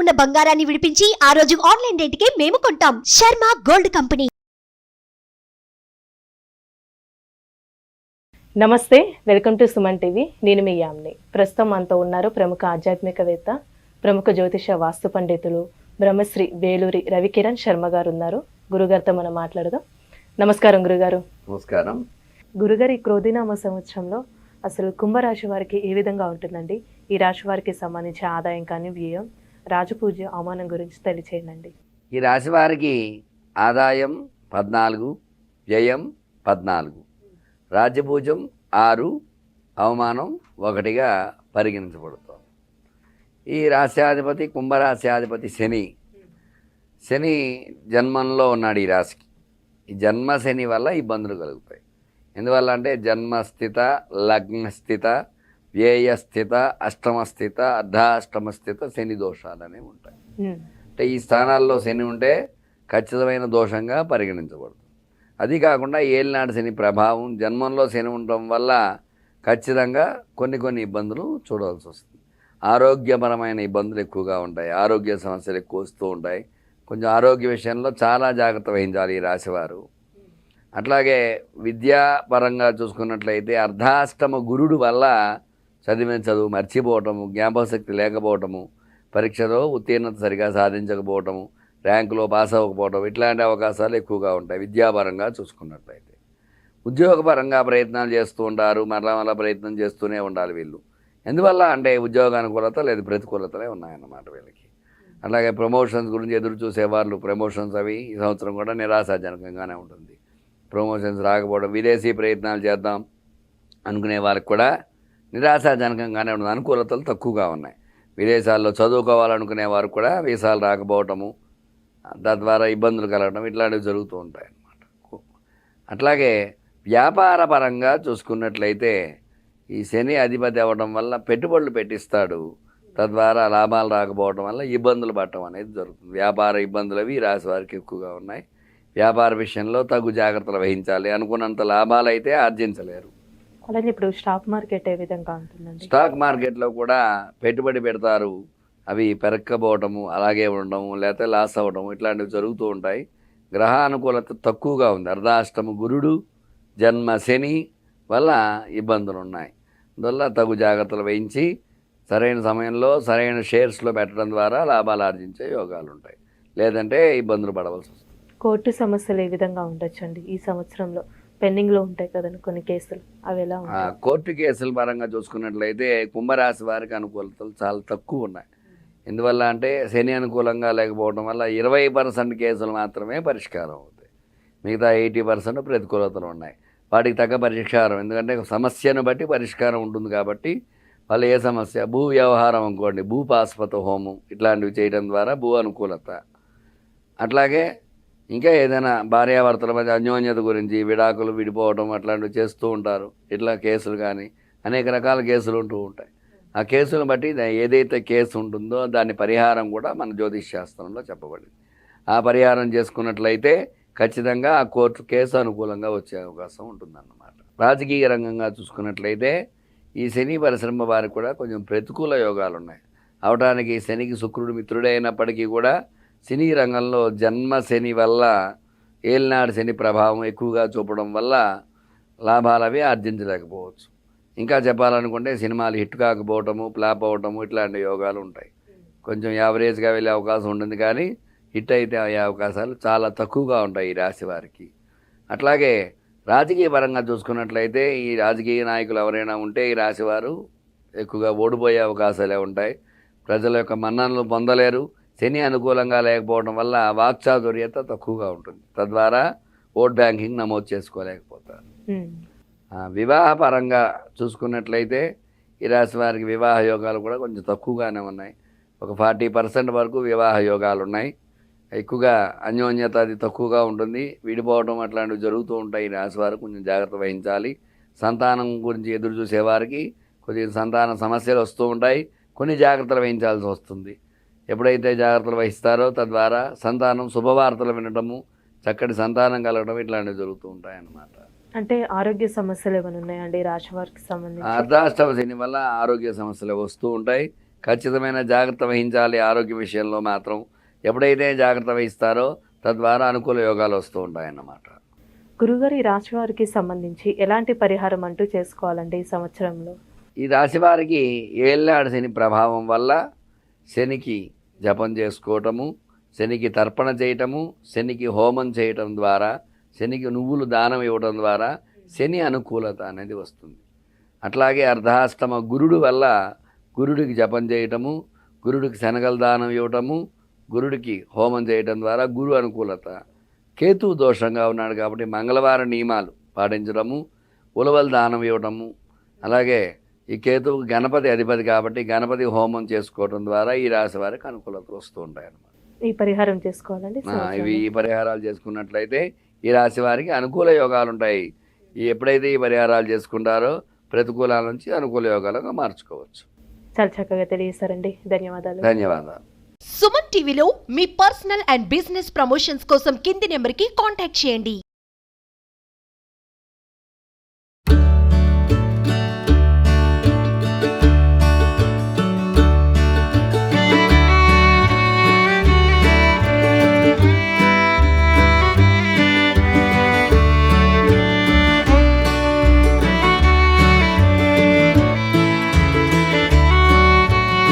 ఉన్న బంగారాన్ని విడిపించి ఆ రోజు ఆన్లైన్ రేటుకే మేము కొంటాం. Sharma gold company. నమస్తే వెల్కమ్ టు సుమన్ టీవీ. నేను మీ యామ్ని. ప్రస్తుతం మనతో ఉన్నారు ప్రముఖ ఆధ్యాత్మికవేత్త ప్రముఖ జ్యోతిష వాస్తు పండితులు బ్రహ్మశ్రీ వేలూరి రవికిరణ్ శర్మ గారు ఉన్నారు. గురుగారితో మనం మాట్లాడదాం. నమస్కారం గురుగారు. నమస్కారం. గురుగారు ఈ క్రోధినామ సంవత్సరంలో అసలు కుంభరాశి వారికి ఏ విధంగా ఉంటుందండి? ఈ రాశి వారికి సంబంధించి ఆదాయం కానీ వ్యయం రాజపూజ అవమానం గురించి తెలియచేయండి ఈ రాశి వారికి ఆదాయం పద్నాలుగు వ్యయం పద్నాలుగు. రాజ్యభూజం ఆరు అవమానం ఒకటిగా పరిగణించబడుతుంది. ఈ రాశ్యాధిపతి కుంభరాశ్యాధిపతి శని. శని జన్మంలో ఉన్నాడు ఈ రాశికి. ఈ జన్మ శని వల్ల ఇబ్బందులు కలుగుతాయి. ఎందువల్ల అంటే జన్మస్థిత లగ్నస్థిత వ్యయస్థిత అష్టమస్థిత అర్ధాష్టమ స్థిత శని దోషాలు అనేవి ఉంటాయి అంటే ఈ స్థానాల్లో శని ఉంటే ఖచ్చితమైన దోషంగా పరిగణించబడుతుంది అది కాకుండా ఏలినాడు శని ప్రభావం జన్మంలో శని ఉండటం వల్ల ఖచ్చితంగా కొన్ని కొన్ని ఇబ్బందులు చూడవలసి వస్తుంది. ఆరోగ్యపరమైన ఇబ్బందులు ఎక్కువగా ఉంటాయి. ఆరోగ్య సమస్యలు ఎక్కువ వస్తూ ఉంటాయి. కొంచెం ఆరోగ్య విషయంలో చాలా జాగ్రత్త వహించాలి ఈ రాశివారు. అట్లాగే విద్యాపరంగా చూసుకున్నట్లయితే అర్ధాష్టమ గురుడు వల్ల చదివిన చదువు మర్చిపోవటము జ్ఞాపకశక్తి లేకపోవటము పరీక్షలో ఉత్తీర్ణత సరిగా సాధించకపోవటము ర్యాంకులో పాస్ అవ్వకపోవటం ఇట్లాంటి అవకాశాలు ఎక్కువగా ఉంటాయి. విద్యాపరంగా చూసుకున్నట్లయితే. ఉద్యోగపరంగా ప్రయత్నాలు చేస్తూ ఉంటారు మరలా మరలా ప్రయత్నం చేస్తూనే ఉండాలి వీళ్ళు. ఎందువల్ల అంటే ఉద్యోగ అనుకూలత లేదు ప్రతికూలతలే ఉన్నాయన్నమాట వీళ్ళకి. అలాగే ప్రమోషన్స్ గురించి ఎదురు చూసేవాళ్ళు ప్రమోషన్స్ అవి ఈ సంవత్సరం కూడా నిరాశాజనకంగానే ఉంటుంది. ప్రమోషన్స్ రాకపోవడం విదేశీ ప్రయత్నాలు చేద్దాం అనుకునే వారికి కూడా నిరాశాజనకంగానే ఉన్నది. అనుకూలతలు తక్కువగా ఉన్నాయి. విదేశాల్లో చదువుకోవాలనుకునే వారు కూడా వీసాలు రాకపోవటము తద్వారా ఇబ్బందులు కలగడం ఇట్లాంటివి జరుగుతూ ఉంటాయి అన్నమాట. అట్లాగే వ్యాపార పరంగా చూసుకున్నట్లయితే ఈ శని అధిపతి అవ్వడం వల్ల పెట్టుబడులు పెట్టిస్తాడు. తద్వారా లాభాలు రాకపోవడం వల్ల ఇబ్బందులు పడటం అనేది జరుగుతుంది. వ్యాపార ఇబ్బందులు అవి రాశి వారికి ఎక్కువగా ఉన్నాయి. వ్యాపార విషయంలో తగు జాగ్రత్తలు వహించాలి. అనుకున్నంత లాభాలు అయితే ఆర్జించలేరు. అలాగే ఇప్పుడు స్టాక్ మార్కెట్ ఏ విధంగా ఉంటుందండి? స్టాక్ మార్కెట్లో కూడా పెట్టుబడి పెడతారు. అవి పెరక్కపోవటము అలాగే ఉండటము లేకపోతే లాస్ అవ్వటము ఇట్లాంటివి జరుగుతూ ఉంటాయి. గ్రహానుకూలత తక్కువగా ఉంది. అర్ధాష్టమ గురుడు జన్మ శని వల్ల ఇబ్బందులు ఉన్నాయి అందువల్ల తగు జాగ్రత్తలు వహించి సరైన సమయంలో సరైన షేర్స్లో పెట్టడం ద్వారా లాభాలు ఆర్జించే యోగాలు ఉంటాయి లేదంటే ఇబ్బందులు పడవలసి వస్తుంది. కోర్టు సమస్యలు ఏ విధంగా ఉండొచ్చండి ఈ సంవత్సరంలో? పెండింగ్లో ఉంటాయి కదండి కొన్ని కేసులు. అవి ఎలా కోర్టు కేసుల పరంగా చూసుకున్నట్లయితే కుంభరాశి వారికి అనుకూలతలు చాలా తక్కువ ఉన్నాయి. ఎందువల్ల అంటే శని అనుకూలంగా లేకపోవడం వల్ల ఇరవై పర్సెంట్ కేసులు మాత్రమే పరిష్కారం అవుతాయి. మిగతా ఎయిటీ పర్సెంట్ ప్రతికూలతలు ఉన్నాయి. వాటికి తగ్గ పరిష్కారం. ఎందుకంటే సమస్యను బట్టి పరిష్కారం ఉంటుంది కాబట్టి వాళ్ళు ఏ సమస్య? భూ వ్యవహారం అనుకోండి. భూపాస్పత హోమం ఇట్లాంటివి చేయడం ద్వారా భూ అనుకూలత. అట్లాగే ఇంకా ఏదైనా భార్యాభర్తల మధ్య అన్యోన్యత గురించి విడాకులు విడిపోవడం అట్లాంటివి చేస్తూ ఉంటారు. ఇట్లా కేసులు కానీ అనేక రకాల కేసులు ఉంటూ ఉంటాయి. ఆ కేసులను బట్టి ఏదైతే కేసు ఉంటుందో దాని పరిహారం కూడా మన జ్యోతిష్ శాస్త్రంలో చెప్పబడింది. ఆ పరిహారం చేసుకున్నట్లయితే ఖచ్చితంగా ఆ కోర్టు కేసు అనుకూలంగా వచ్చే అవకాశం ఉంటుందన్నమాట. రాజకీయ రంగంగా చూసుకున్నట్లయితే ఈ శని పరిశ్రమ వారికి కూడా కొంచెం ప్రతికూల యోగాలు ఉన్నాయి అవటానికి శనికి శుక్రుడు మిత్రుడే అయినప్పటికీ కూడా సినీ రంగంలో జన్మ శని వల్ల ఏలినాడు శని ప్రభావం ఎక్కువగా చూపడం వల్ల లాభాలు అవి ఆర్జించలేకపోవచ్చు. ఇంకా చెప్పాలనుకుంటే సినిమాలు హిట్ కాకపోవటము ఫ్లాప్ అవ్వటము ఇట్లాంటి యోగాలు ఉంటాయి. కొంచెం యావరేజ్గా వెళ్ళే అవకాశం ఉంటుంది కానీ హిట్ అయితే అయ్యే అవకాశాలు చాలా తక్కువగా ఉంటాయి ఈ రాశి వారికి. అట్లాగే రాజకీయ పరంగా చూసుకున్నట్లయితే ఈ రాజకీయ నాయకులు ఎవరైనా ఉంటే ఈ రాశివారు ఎక్కువగా ఓడిపోయే అవకాశాలే ఉంటాయి. ప్రజల యొక్క మన్ననలు పొందలేరు. శని అనుకూలంగా లేకపోవడం వల్ల వాక్చాతుర్యత తక్కువగా ఉంటుంది. తద్వారా ఓట్ బ్యాంకింగ్ నమోదు చేసుకోలేకపోతారు. వివాహ పరంగా చూసుకున్నట్లయితే ఈ రాశి వారికి వివాహ యోగాలు కూడా కొంచెం తక్కువగానే ఉన్నాయి. ఒక ఫార్టీ పర్సెంట్ వరకు వివాహ యోగాలు ఉన్నాయి. ఎక్కువగా అన్యోన్యత అది తక్కువగా ఉంటుంది. విడిపోవడం అట్లాంటివి జరుగుతూ ఉంటాయి. ఈ రాశి వారు కొంచెం జాగ్రత్త వహించాలి. సంతానం గురించి ఎదురు చూసేవారికి కొద్దిగా సంతాన సమస్యలు వస్తూ ఉంటాయి. కొన్ని జాగ్రత్తలు వహించాల్సి వస్తుంది. ఎప్పుడైతే జాగ్రత్తలు వహిస్తారో తద్వారా సంతానం శుభవార్తలు వినడము చక్కటి సంతానం కలగడం ఇట్లాంటివి జరుగుతూ ఉంటాయి అన్నమాట అంటే ఆరోగ్య సమస్యలు ఏమైనా ఉన్నాయండి? ఈ రాశి వారికి సంబంధించి? అర్ధాష్టమ శని వల్ల ఆరోగ్య సమస్యలు వస్తూ ఉంటాయి. ఖచ్చితమైన జాగ్రత్త వహించాలి ఆరోగ్య విషయంలో మాత్రం. ఎప్పుడైతే జాగ్రత్త వహిస్తారో తద్వారా అనుకూల యోగాలు వస్తూ ఉంటాయన్నమాట. గురుగారు ఈ రాశి వారికి సంబంధించి ఎలాంటి పరిహారం అంటూ చేసుకోవాలండి ఈ సంవత్సరంలో? ఈ రాశి వారికి ఏళ్ళాడు శని ప్రభావం వల్ల శనికి జపం చేసుకోవటము శనికి తర్పణ చేయటము శనికి హోమం చేయటం ద్వారా శనికి నువ్వులు దానం ఇవ్వటం ద్వారా శని అనుకూలత అనేది వస్తుంది. అట్లాగే అర్ధాష్టమ గురుడు వల్ల గురుడికి జపం చేయటము గురుడికి శనగల దానం ఇవ్వటము గురుడికి హోమం చేయటం ద్వారా గురు అనుకూలత. కేతు దోషంగా ఉన్నాడు కాబట్టి మంగళవారం నియమాలు పాటించడము ఉలవల దానం ఇవ్వటము అలాగే ఈ కేతువు గణపతి అధిపతి కాబట్టి గణపతి హోమం చేసుకోవడం ద్వారా ఈ రాశి వారికి అనుకూలత వస్తూ ఉంటాయి అన్నమాట. ఈ పరిహారం చేసుకోవాలండి. ఇవి. ఈ పరిహారాలు చేసుకున్నట్లయితే ఈ రాశి వారికి అనుకూల యోగాలు ఉంటాయి. ఎప్పుడైతే ఈ పరిహారాలు చేసుకుంటారో ప్రతికూలాల నుంచి అనుకూల యోగాలుగా మార్చుకోవచ్చు. చాలా చక్కగా తెలియజేశారండి. ధన్యవాదాలు. ధన్యవాదాలు. సుమన్ టీవీలో మీ పర్సనల్ అండ్ బిజినెస్ ప్రమోషన్స్ కోసం కింది నెంబర్కి కాంటాక్ట్ చేయండి.